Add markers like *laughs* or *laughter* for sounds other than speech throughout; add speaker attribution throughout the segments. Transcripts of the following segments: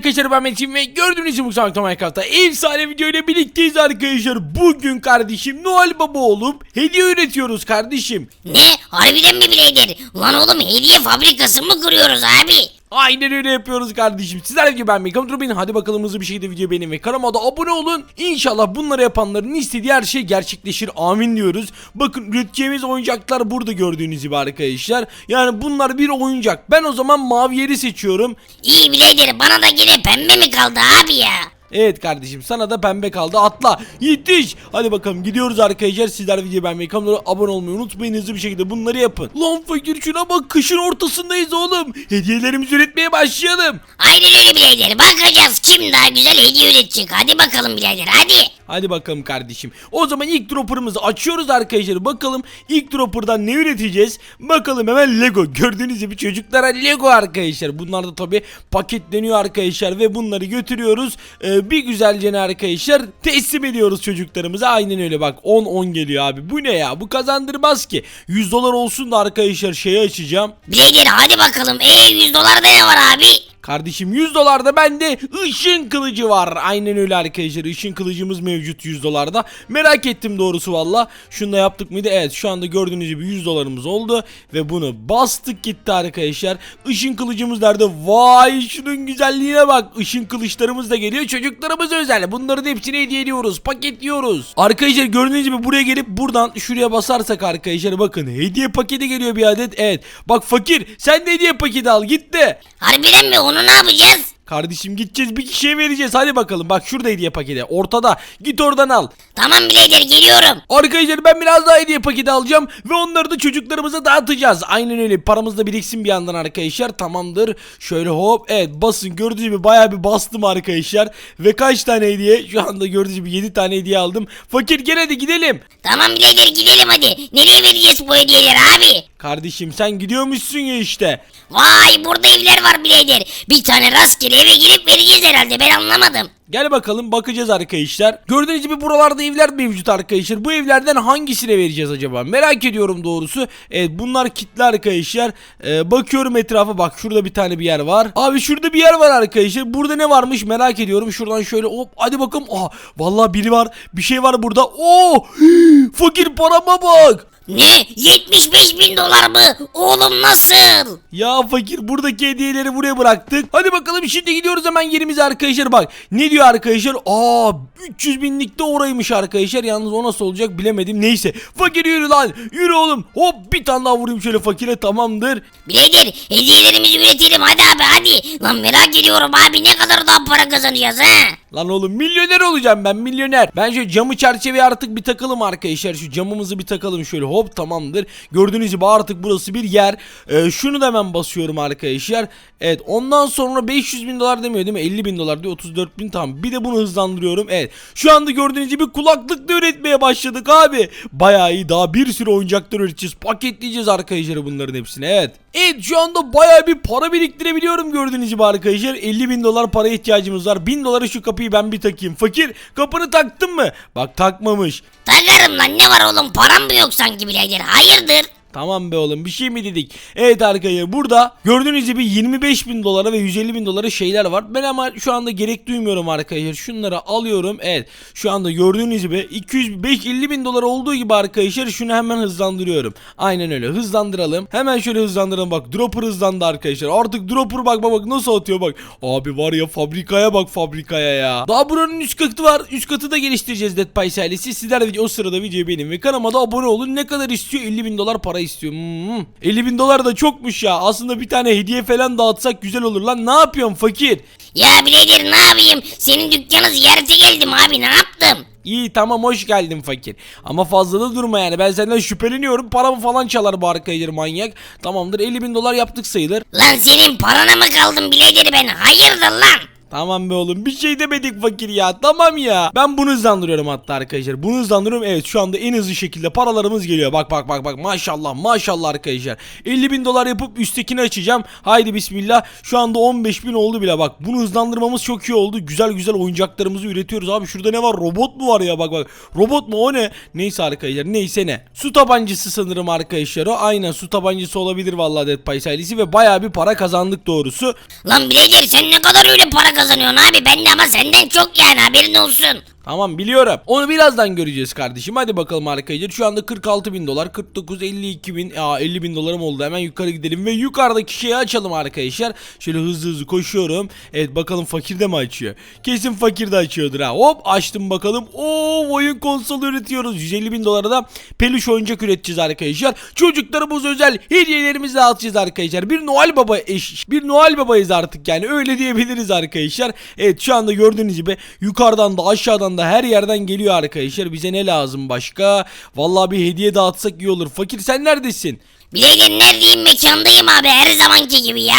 Speaker 1: arkadaşlar ben Metin ve gördüğünüz gibi Santo Minecraft'ta efsane video ile birlikteyiz arkadaşlar. Bugün kardeşim Noel Baba olup hediye üretiyoruz kardeşim.
Speaker 2: Ne? Harbiden mi birader? Lan oğlum hediye fabrikası mı kuruyoruz abi?
Speaker 1: Aynen öyle yapıyoruz kardeşim. Sizler gibi ben Mekan Turbin. Hadi bakalım hızlı bir şekilde video beğenin ve kanalıma da abone olun. İnşallah bunları yapanların istediği her şey gerçekleşir. Amin diyoruz. Bakın üreteceğimiz oyuncaklar burada gördüğünüz gibi arkadaşlar. Yani bunlar bir oyuncak. Ben o zaman mavi yeri seçiyorum.
Speaker 2: İyi birader bana da yine pembe mi kaldı abi ya?
Speaker 1: Evet kardeşim sana da pembe kaldı. Atla. Yetiş. Hadi bakalım gidiyoruz arkadaşlar. Sizler video beğenmeyi kanala abone olmayı unutmayın. Hızlı bir şekilde bunları yapın. Lan fakir şuna bak. Kışın ortasındayız oğlum. Hediyelerimizi üretmeye başlayalım.
Speaker 2: Aynen öyle birader. Bakacağız kim daha güzel hediye üretecek. Hadi bakalım birader hadi.
Speaker 1: Hadi bakalım kardeşim. O zaman ilk dropper'ımızı açıyoruz arkadaşlar. Bakalım ilk dropper'dan ne üreteceğiz? Bakalım hemen Lego. Gördüğünüz gibi çocuklara Lego arkadaşlar. Bunlar da tabi paketleniyor arkadaşlar ve bunları götürüyoruz. Ee, bir güzelce arkadaşlar teslim ediyoruz çocuklarımıza. Aynen öyle bak 10-10 geliyor abi. Bu ne ya? Bu kazandırmaz ki. 100 dolar olsun da arkadaşlar şeyi açacağım.
Speaker 2: Birader hadi bakalım. Ee 100 dolarda ne var abi?
Speaker 1: Kardeşim 100 dolarda bende ışın kılıcı var. Aynen öyle arkadaşlar. Işın kılıcımız mevcut 100 dolarda. Merak ettim doğrusu valla. Şunu da yaptık mıydı? Evet şu anda gördüğünüz gibi 100 dolarımız oldu. Ve bunu bastık gitti arkadaşlar. Işın kılıcımız nerede? Vay şunun güzelliğine bak. Işın kılıçlarımız da geliyor. Çocuklarımız özel. Bunların hepsini hediye ediyoruz. Paketliyoruz. Arkadaşlar gördüğünüz gibi buraya gelip buradan şuraya basarsak arkadaşlar bakın. Hediye paketi geliyor bir adet. Evet. Bak fakir sen de hediye paketi al. Gitti.
Speaker 2: Harbiden mi onu ne yapacağız?
Speaker 1: Kardeşim gideceğiz bir kişiye vereceğiz hadi bakalım bak şurada hediye paketi ortada git oradan al.
Speaker 2: Tamam birader geliyorum.
Speaker 1: Arkadaşlar ben biraz daha hediye paketi alacağım ve onları da çocuklarımıza dağıtacağız. Aynen öyle paramız da biriksin bir yandan arkadaşlar tamamdır. Şöyle hop evet basın gördüğünüz gibi baya bir bastım arkadaşlar. Ve kaç tane hediye şu anda gördüğünüz gibi 7 tane hediye aldım. Fakir gel hadi gidelim.
Speaker 2: Tamam birader gidelim hadi. Nereye vereceğiz bu hediyeleri abi?
Speaker 1: Kardeşim sen gidiyormuşsun ya işte.
Speaker 2: Vay burada evler var birader. Bir tane rastgele eve girip vereceğiz herhalde ben anlamadım.
Speaker 1: Gel bakalım bakacağız arkadaşlar. Gördüğünüz gibi buralarda evler mevcut arkadaşlar. Bu evlerden hangisine vereceğiz acaba? Merak ediyorum doğrusu. Evet bunlar kitli arkadaşlar. Ee, bakıyorum etrafa bak şurada bir tane bir yer var. Abi şurada bir yer var arkadaşlar. Burada ne varmış merak ediyorum. Şuradan şöyle hop hadi bakalım. Aa, vallahi biri var. Bir şey var burada. Oo! *gasps* Fakir parama bak.
Speaker 2: Ne? 75 bin dolar mı? Oğlum nasıl?
Speaker 1: Ya fakir buradaki hediyeleri buraya bıraktık. Hadi bakalım şimdi gidiyoruz hemen yerimize arkadaşlar bak. Ne diyor arkadaşlar? Aa 300 binlik de oraymış arkadaşlar. Yalnız o nasıl olacak bilemedim. Neyse fakir yürü lan. Yürü oğlum. Hop bir tane daha vurayım şöyle fakire tamamdır.
Speaker 2: Birader hediyelerimizi üretelim hadi abi hadi. Lan merak ediyorum abi ne kadar daha para kazanacağız ha?
Speaker 1: Lan oğlum milyoner olacağım ben milyoner. Ben şu camı çerçeveye artık bir takalım arkadaşlar. Şu camımızı bir takalım şöyle hop tamamdır. Gördüğünüz gibi artık burası bir yer. Ee, şunu da hemen basıyorum arkadaşlar. Evet ondan sonra 500 bin dolar demiyor değil mi? 50 bin dolar diyor 34 bin tamam. Bir de bunu hızlandırıyorum. Evet şu anda gördüğünüz gibi kulaklık da üretmeye başladık abi. Bayağı iyi daha bir sürü oyuncaklar üreteceğiz. Paketleyeceğiz arkadaşlar bunların hepsini evet. Evet şu anda bayağı bir para biriktirebiliyorum gördüğünüz gibi arkadaşlar. 50 bin dolar para ihtiyacımız var. 1000 dolara şu kapıyı ben bir takayım. Fakir kapını taktın mı? Bak takmamış.
Speaker 2: Takarım lan ne var oğlum param mı yok sanki birader hayırdır?
Speaker 1: Tamam be oğlum bir şey mi dedik? Evet arkadaşlar burada gördüğünüz gibi 25 bin dolara ve 150 bin dolara şeyler var. Ben ama şu anda gerek duymuyorum arkadaşlar. Şunları alıyorum. Evet şu anda gördüğünüz gibi 205 50 bin dolar olduğu gibi arkadaşlar şunu hemen hızlandırıyorum. Aynen öyle hızlandıralım. Hemen şöyle hızlandıralım bak dropper hızlandı arkadaşlar. Artık dropper bak bak nasıl atıyor bak. Abi var ya fabrikaya bak fabrikaya ya. Daha buranın üst katı var. Üst katı da geliştireceğiz Dead Pies ailesi. Sizler de o sırada videoyu beğenin ve kanalıma da abone olun. Ne kadar istiyor? 50 bin dolar para istiyor. Hmm. 50 bin dolar da çokmuş ya. Aslında bir tane hediye falan dağıtsak güzel olur lan. Ne yapıyorsun fakir?
Speaker 2: Ya birader ne yapayım senin dükkanı ziyarete geldim abi ne yaptım?
Speaker 1: İyi tamam hoş geldin fakir. Ama fazla da durma yani. Ben senden şüpheleniyorum. Paramı falan çalar bu arkadaşlar manyak. Tamamdır 50 bin dolar yaptık sayılır.
Speaker 2: Lan senin parana mı kaldım birader ben hayırdır lan?
Speaker 1: Tamam be oğlum bir şey demedik fakir ya tamam ya. Ben bunu hızlandırıyorum hatta arkadaşlar. Bunu hızlandırıyorum evet şu anda en hızlı şekilde paralarımız geliyor. Bak bak bak bak maşallah maşallah arkadaşlar. 50 bin dolar yapıp üsttekini açacağım. Haydi bismillah. Şu anda 15 bin oldu bile bak. Bunu hızlandırmamız çok iyi oldu. Güzel güzel oyuncaklarımızı üretiyoruz abi. Şurada ne var robot mu var ya bak bak. Robot mu o ne? Neyse arkadaşlar neyse ne. Su tabancası sanırım arkadaşlar o. Aynen su tabancası olabilir vallahi Dead Pies ve baya bir para kazandık doğrusu.
Speaker 2: Lan birader sen ne kadar öyle para kazanıyorsun abi. Ben de ama senden çok yani haberin olsun.
Speaker 1: Tamam biliyorum. Onu birazdan göreceğiz kardeşim. Hadi bakalım arkadaşlar. Şu anda 46 bin dolar. 49, 52 bin. Aa, 50 bin dolarım oldu. Hemen yukarı gidelim. Ve yukarıdaki şeyi açalım arkadaşlar. Şöyle hızlı hızlı koşuyorum. Evet bakalım fakir de mi açıyor? Kesin fakir de açıyordur ha. Hop açtım bakalım. Oo oyun konsolu üretiyoruz. 150 bin dolara da peluş oyuncak üreteceğiz arkadaşlar. Çocuklarımız özel hediyelerimizi dağıtacağız arkadaşlar. Bir Noel Baba eş, bir Noel Babayız artık yani. Öyle diyebiliriz arkadaşlar. Evet şu anda gördüğünüz gibi yukarıdan da aşağıdan da her yerden geliyor arkadaşlar. Bize ne lazım başka? Vallahi bir hediye dağıtsak iyi olur. Fakir sen neredesin?
Speaker 2: Bileydir neredeyim mekandayım abi her zamanki gibi ya.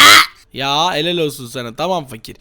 Speaker 1: Ya helal olsun sana tamam fakir.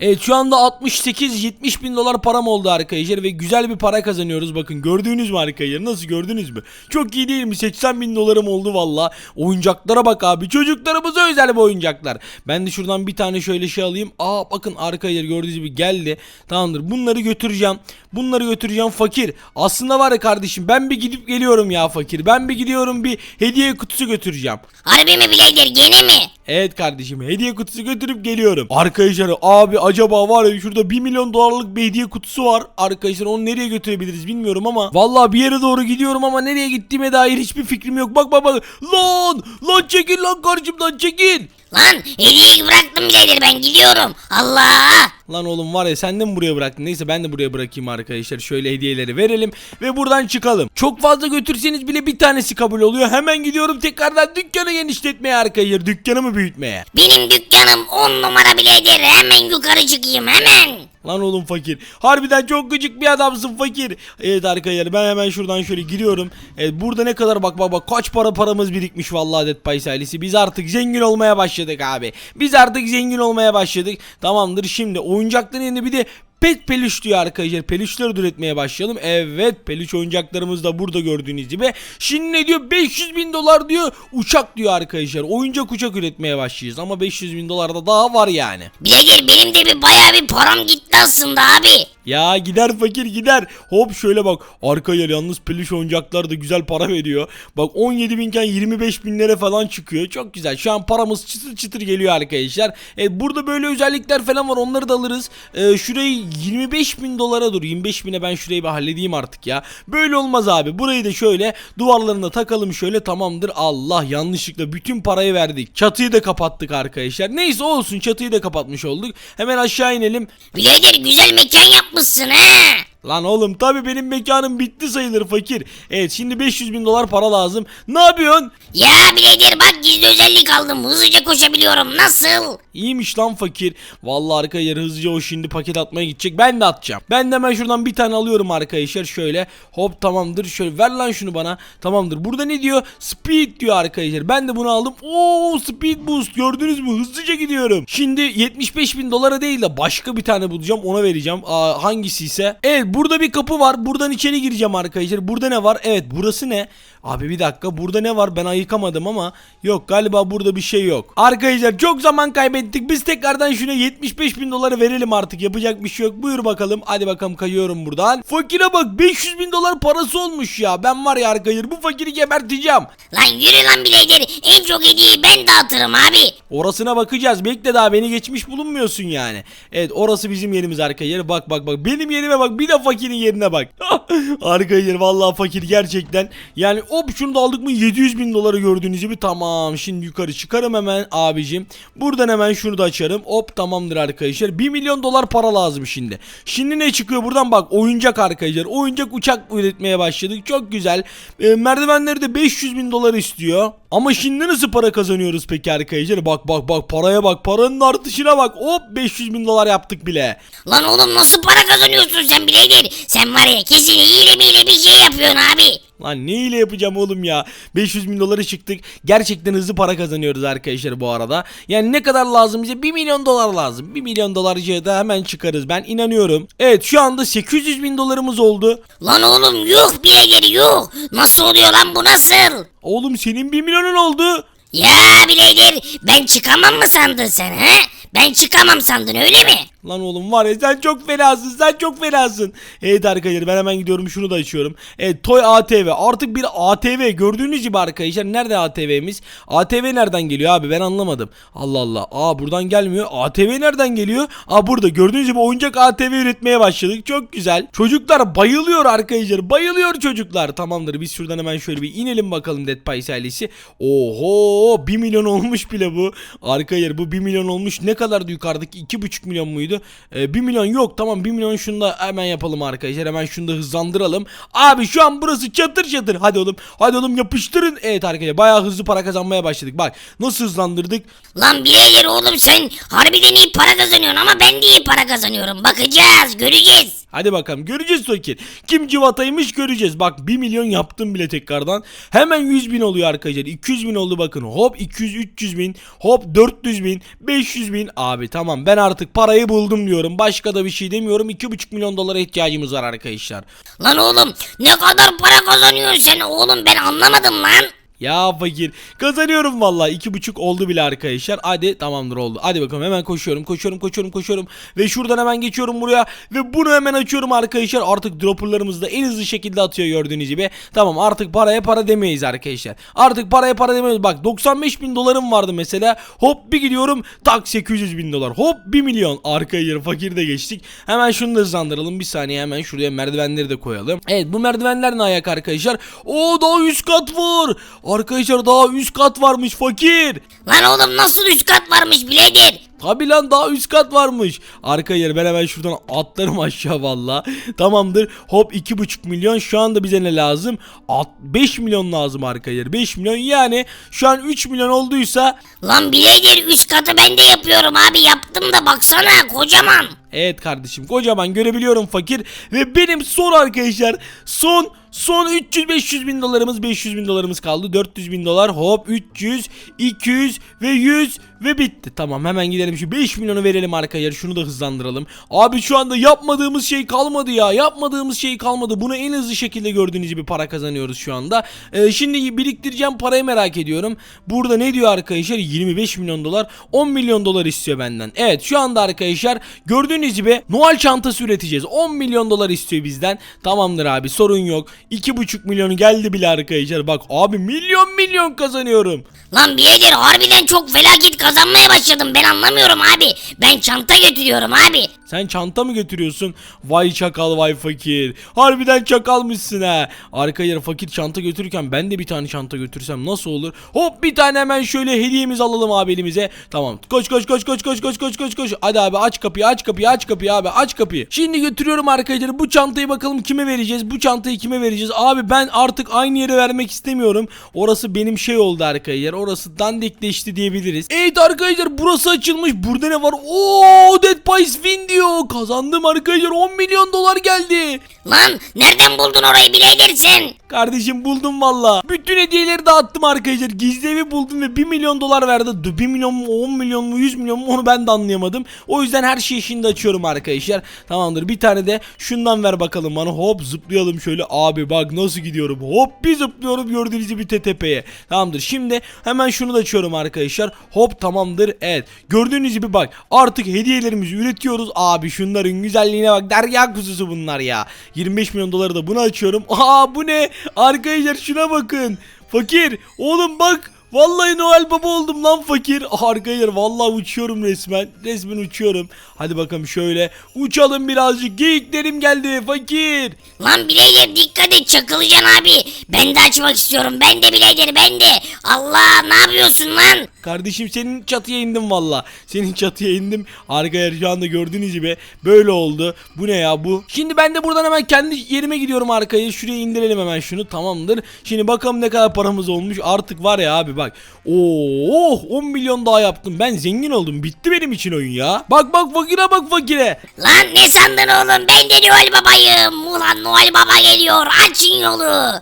Speaker 1: Evet şu anda 68-70 bin dolar param oldu arkadaşlar ve güzel bir para kazanıyoruz. Bakın gördüğünüz mü arkadaşlar nasıl gördünüz mü? Çok iyi değil mi? 80 bin dolarım oldu valla. Oyuncaklara bak abi. Çocuklarımıza özel bu oyuncaklar. Ben de şuradan bir tane şöyle şey alayım. Aa bakın arkadaşlar gördüğünüz gibi geldi. Tamamdır. Bunları götüreceğim. Bunları götüreceğim. Fakir. Aslında var ya kardeşim ben bir gidip geliyorum ya fakir. Ben bir gidiyorum bir hediye kutusu götüreceğim.
Speaker 2: Harbi mi bileydir gene mi?
Speaker 1: Evet kardeşim hediye kutusu götürüp geliyorum. Arkadaşlar abi acaba var ya şurada 1 milyon dolarlık bir hediye kutusu var. Arkadaşlar onu nereye götürebiliriz bilmiyorum ama. Vallahi bir yere doğru gidiyorum ama nereye gittiğime dair hiçbir fikrim yok. Bak bak bak. Lan! Lan çekil lan karşımdan çekil.
Speaker 2: Lan hediyeyi bıraktım bileydir ben gidiyorum. Allah.
Speaker 1: Lan oğlum var ya sen de mi buraya bıraktın? Neyse ben de buraya bırakayım arkadaşlar. Şöyle hediyeleri verelim ve buradan çıkalım. Çok fazla götürseniz bile bir tanesi kabul oluyor. Hemen gidiyorum tekrardan dükkanı genişletmeye arkadaşlar. Dükkanımı büyütmeye.
Speaker 2: Benim dükkanım 10 numara bileydir hemen yukarı çıkayım hemen.
Speaker 1: Lan oğlum fakir. Harbiden çok gıcık bir adamsın fakir. Evet arkadaşlar ben hemen şuradan şöyle giriyorum. Evet burada ne kadar bak bak bak kaç para paramız birikmiş vallahi Dead Pies ailesi. Biz artık zengin olmaya başladık abi. Biz artık zengin olmaya başladık. Tamamdır şimdi oyuncakların yerine bir de Pet peluş diyor arkadaşlar. Peluşları üretmeye başlayalım. Evet peluş oyuncaklarımız da burada gördüğünüz gibi. Şimdi ne diyor? 500 bin dolar diyor. Uçak diyor arkadaşlar. Oyuncak uçak üretmeye başlayacağız. Ama 500 bin dolar da daha var yani.
Speaker 2: Bileydir benim de bir bayağı bir param gitti aslında abi.
Speaker 1: Ya gider fakir gider. Hop şöyle bak. Arka yer yalnız peluş oyuncaklar da güzel para veriyor. Bak 17 binken 25 binlere falan çıkıyor. Çok güzel. Şu an paramız çıtır çıtır geliyor arkadaşlar. E, burada böyle özellikler falan var. Onları da alırız. E, şurayı 25 bin dolara dur. 25 bine ben şurayı bir halledeyim artık ya. Böyle olmaz abi. Burayı da şöyle duvarlarına takalım şöyle tamamdır. Allah yanlışlıkla bütün parayı verdik. Çatıyı da kapattık arkadaşlar. Neyse olsun çatıyı da kapatmış olduk. Hemen aşağı inelim.
Speaker 2: Bileydir güzel mekan yapmışsın ha.
Speaker 1: Lan oğlum tabi benim mekanım bitti sayılır fakir. Evet şimdi 500 bin dolar para lazım. Ne yapıyorsun?
Speaker 2: Ya bileydir bak gizli özellik aldım hızlıca koşabiliyorum nasıl?
Speaker 1: İyiymiş lan fakir. Vallahi arkadaşlar hızlıca o şimdi paket atmaya gidecek. Ben de atacağım. Ben de hemen şuradan bir tane alıyorum arkadaşlar. Şöyle hop tamamdır. Şöyle ver lan şunu bana. Tamamdır. Burada ne diyor? Speed diyor arkadaşlar. Ben de bunu aldım. Oo speed boost gördünüz mü? Hızlıca gidiyorum. Şimdi 75 bin dolara değil de başka bir tane bulacağım. Ona vereceğim. Aa, hangisi ise? Evet burada bir kapı var. Buradan içeri gireceğim arkadaşlar. Burada ne var? Evet burası ne? Abi bir dakika burada ne var? Ben ayıkamadım ama yok galiba burada bir şey yok. Arkadaşlar çok zaman kaybettik. Biz tekrardan şuna 75 bin doları verelim artık. Yapacak bir şey yok. Buyur bakalım. Hadi bakalım kayıyorum buradan. Fakire bak 500 bin dolar parası olmuş ya. Ben var ya arkadaşlar bu fakiri geberteceğim.
Speaker 2: Lan yürü lan bileydir en çok hediyeyi ben dağıtırım abi.
Speaker 1: Orasına bakacağız. Bekle daha beni geçmiş bulunmuyorsun yani. Evet orası bizim yerimiz arkadaşlar. Bak bak bak. Benim yerime bak. Bir de fakirin yerine bak. *laughs* arkadaşlar vallahi fakir gerçekten. Yani hop şunu da aldık mı 700 bin doları gördüğünüz gibi tamam. Şimdi yukarı çıkarım hemen abicim. Buradan hemen şunu da açarım. Hop tamamdır arkadaşlar. 1 milyon dolar para lazım şimdi. Şimdi ne çıkıyor buradan bak. Oyuncak arkadaşlar. Oyuncak uçak üretmeye başladık. Çok güzel. E, merdivenleri de 500 bin dolar istiyor. Ama şimdi nasıl para kazanıyoruz peki arkadaşlar? Bak bak bak paraya bak. Paranın artışına bak. Hop 500 bin dolar yaptık bile.
Speaker 2: Lan oğlum nasıl para kazanıyorsun sen bileydir? Sen var ya kesin hile miyle bir şey yapıyorsun abi.
Speaker 1: Lan ne ile yapacağım oğlum ya? 500 bin dolara çıktık. Gerçekten hızlı para kazanıyoruz arkadaşlar bu arada. Yani ne kadar lazım bize? 1 milyon dolar lazım. 1 milyon dolarcıya da hemen çıkarız. Ben inanıyorum. Evet şu anda 800 bin dolarımız oldu.
Speaker 2: Lan oğlum yuh bileydir yuh. Nasıl oluyor lan bu nasıl?
Speaker 1: Oğlum senin 1 milyonun oldu.
Speaker 2: Ya bileydir ben çıkamam mı sandın sen he? Ben çıkamam sandın öyle mi?
Speaker 1: Lan oğlum var ya sen çok fenasın sen çok fenasın. Evet arkadaşlar ben hemen gidiyorum şunu da açıyorum. Evet Toy ATV artık bir ATV gördüğünüz gibi arkadaşlar nerede ATV'miz? ATV nereden geliyor abi ben anlamadım. Allah Allah aa buradan gelmiyor. ATV nereden geliyor? Aa burada gördüğünüz gibi oyuncak ATV üretmeye başladık çok güzel. Çocuklar bayılıyor arkadaşlar bayılıyor çocuklar. Tamamdır biz şuradan hemen şöyle bir inelim bakalım Dead Pies ailesi. Oho 1 milyon olmuş bile bu. Arkadaşlar bu 1 milyon olmuş ne kadardı yukarıdaki 2,5 milyon muydu? Ee, 1 milyon yok tamam 1 milyon şunu da hemen yapalım arkadaşlar hemen şunu da hızlandıralım. Abi şu an burası çatır çatır hadi oğlum hadi oğlum yapıştırın. Evet arkadaşlar bayağı hızlı para kazanmaya başladık bak nasıl hızlandırdık.
Speaker 2: Lan birader oğlum sen harbiden iyi para kazanıyorsun ama ben de iyi para kazanıyorum. Bakacağız göreceğiz.
Speaker 1: Hadi bakalım göreceğiz fakir. Kim civataymış göreceğiz. Bak 1 milyon yaptım bile tekrardan. Hemen 100 bin oluyor arkadaşlar. 200 bin oldu bakın. Hop 200-300 bin. Hop 400 bin. 500 bin. Abi tamam ben artık parayı buldum diyorum. Başka da bir şey demiyorum. 2,5 milyon dolara ihtiyacımız var arkadaşlar.
Speaker 2: Lan oğlum ne kadar para kazanıyorsun sen oğlum ben anlamadım lan.
Speaker 1: Ya fakir. Kazanıyorum iki buçuk oldu bile arkadaşlar. Hadi tamamdır oldu. Hadi bakalım hemen koşuyorum koşuyorum koşuyorum koşuyorum. Ve şuradan hemen geçiyorum buraya. Ve bunu hemen açıyorum arkadaşlar. Artık dropperlarımız da en hızlı şekilde atıyor gördüğünüz gibi. Tamam artık paraya para demeyiz arkadaşlar. Artık paraya para demeyiz. Bak 95 bin dolarım vardı mesela. Hop bir gidiyorum. Tak 800 bin dolar. Hop 1 milyon. Arkaya fakir de geçtik. Hemen şunu da hızlandıralım. Bir saniye hemen şuraya merdivenleri de koyalım. Evet bu merdivenler ne ayak arkadaşlar? O daha 100 kat var Arkadaşlar daha üst kat varmış fakir.
Speaker 2: Lan oğlum nasıl üst kat varmış birader.
Speaker 1: Tabi lan daha üst kat varmış. Arka yer ben hemen şuradan atlarım *laughs* aşağı valla. Tamamdır. Hop 2,5 milyon şu anda bize ne lazım? At 5 milyon lazım arka yer. 5 milyon yani şu an 3 milyon olduysa
Speaker 2: Lan birader üst katı ben de yapıyorum abi yaptım da baksana kocaman.
Speaker 1: Evet kardeşim kocaman görebiliyorum fakir. Ve benim son arkadaşlar son son 300-500 bin dolarımız 500 bin dolarımız kaldı. 400 bin dolar hop 300 200 ve 100 ve bitti. Tamam hemen gidelim şu 5 milyonu verelim arkaya şunu da hızlandıralım. Abi şu anda yapmadığımız şey kalmadı ya yapmadığımız şey kalmadı. Bunu en hızlı şekilde gördüğünüz gibi para kazanıyoruz şu anda. Ee, şimdi biriktireceğim parayı merak ediyorum. Burada ne diyor arkadaşlar? 25 milyon dolar 10 milyon dolar istiyor benden. Evet şu anda arkadaşlar gördüğünüz gibi Noel çantası üreteceğiz. 10 milyon dolar istiyor bizden. Tamamdır abi sorun yok. 2,5 milyonu geldi bile arkadaşlar bak abi milyon milyon kazanıyorum.
Speaker 2: Lan birader harbiden çok felaket kazanmaya başladım. Ben anlamıyorum abi. Ben çanta götürüyorum abi.
Speaker 1: Sen çanta mı götürüyorsun? Vay çakal vay fakir. Harbiden çakalmışsın ha. Arka yere fakir çanta götürürken ben de bir tane çanta götürsem nasıl olur? Hop bir tane hemen şöyle hediyemizi alalım abi elimize. Tamam. Koş koş koş koş koş koş koş koş koş. Hadi abi aç kapıyı aç kapıyı aç kapıyı abi aç kapıyı. Şimdi götürüyorum arkadaşlar bu çantayı bakalım kime vereceğiz? Bu çantayı kime vereceğiz? Abi ben artık aynı yere vermek istemiyorum. Orası benim şey oldu arkadaşlar. Orası dandikleşti diyebiliriz. Evet arkadaşlar burası açılmış. Burada ne var? Oo Dead Pies Win diyor. Kazandım arkadaşlar 10 milyon dolar geldi.
Speaker 2: Lan nereden buldun orayı birader sen?
Speaker 1: Kardeşim buldum valla. Bütün hediyeleri dağıttım arkadaşlar. Gizli evi buldum ve 1 milyon dolar verdi. 1 milyon mu 10 milyon mu 100 milyon mu onu ben de anlayamadım. O yüzden her şeyi şimdi açıyorum arkadaşlar. Tamamdır bir tane de şundan ver bakalım bana. Hop zıplayalım şöyle. Abi bak nasıl gidiyorum. Hop bir zıplıyorum gördüğünüz gibi TTP'ye. Tamamdır şimdi hemen şunu da açıyorum arkadaşlar. Hop tamamdır. Evet gördüğünüz gibi bak artık hediyelerimizi üretiyoruz. Abi şunların güzelliğine bak. Derya kuzusu bunlar ya. 25 milyon doları da bunu açıyorum. *laughs* Aa bu ne? Arkadaşlar şuna bakın. Fakir. Oğlum bak. Vallahi Noel Baba oldum lan fakir. Arkadaşlar vallahi uçuyorum resmen. Resmen uçuyorum. Hadi bakalım şöyle. Uçalım birazcık. Geyiklerim geldi fakir.
Speaker 2: Lan birader dikkat et çakılacaksın abi. Ben de açmak istiyorum ben de birader ben de. Allah ne yapıyorsun lan?
Speaker 1: Kardeşim senin çatıya indim valla. Senin çatıya indim. Arkadaşlar şu anda gördüğünüz gibi böyle oldu. Bu ne ya bu? Şimdi ben de buradan hemen kendi yerime gidiyorum arkaya. Şuraya indirelim hemen şunu. Tamamdır. Şimdi bakalım ne kadar paramız olmuş. Artık var ya abi bak. Oo 10 milyon daha yaptım. Ben zengin oldum. Bitti benim için oyun ya. Bak bak fakire bak fakire.
Speaker 2: Lan ne sandın oğlum ben de Noel babayım. Ulan Noel baba geliyor açın yolu.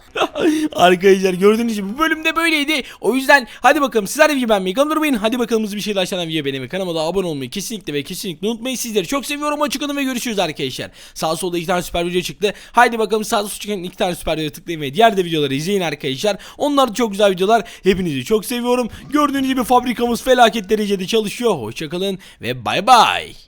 Speaker 2: *laughs*
Speaker 1: Arkadaşlar gördüğünüz gibi bu bölümde böyleydi. O yüzden hadi bakalım sizler de beğenmeyi kanalıma unutmayın. Hadi bakalım bir şey aşağıdan video beğenmeyi kanalıma da abone olmayı kesinlikle ve kesinlikle unutmayın. Sizleri çok seviyorum. Açıkladım ve görüşürüz arkadaşlar. Sağ solda iki tane süper video çıktı. Haydi bakalım sağda sol çıkan iki tane süper video tıklayın ve diğer de videoları izleyin arkadaşlar. Onlar da çok güzel videolar. Hepinizi çok seviyorum. Gördüğünüz gibi fabrikamız felaket derecede çalışıyor. Hoşçakalın ve bay bay.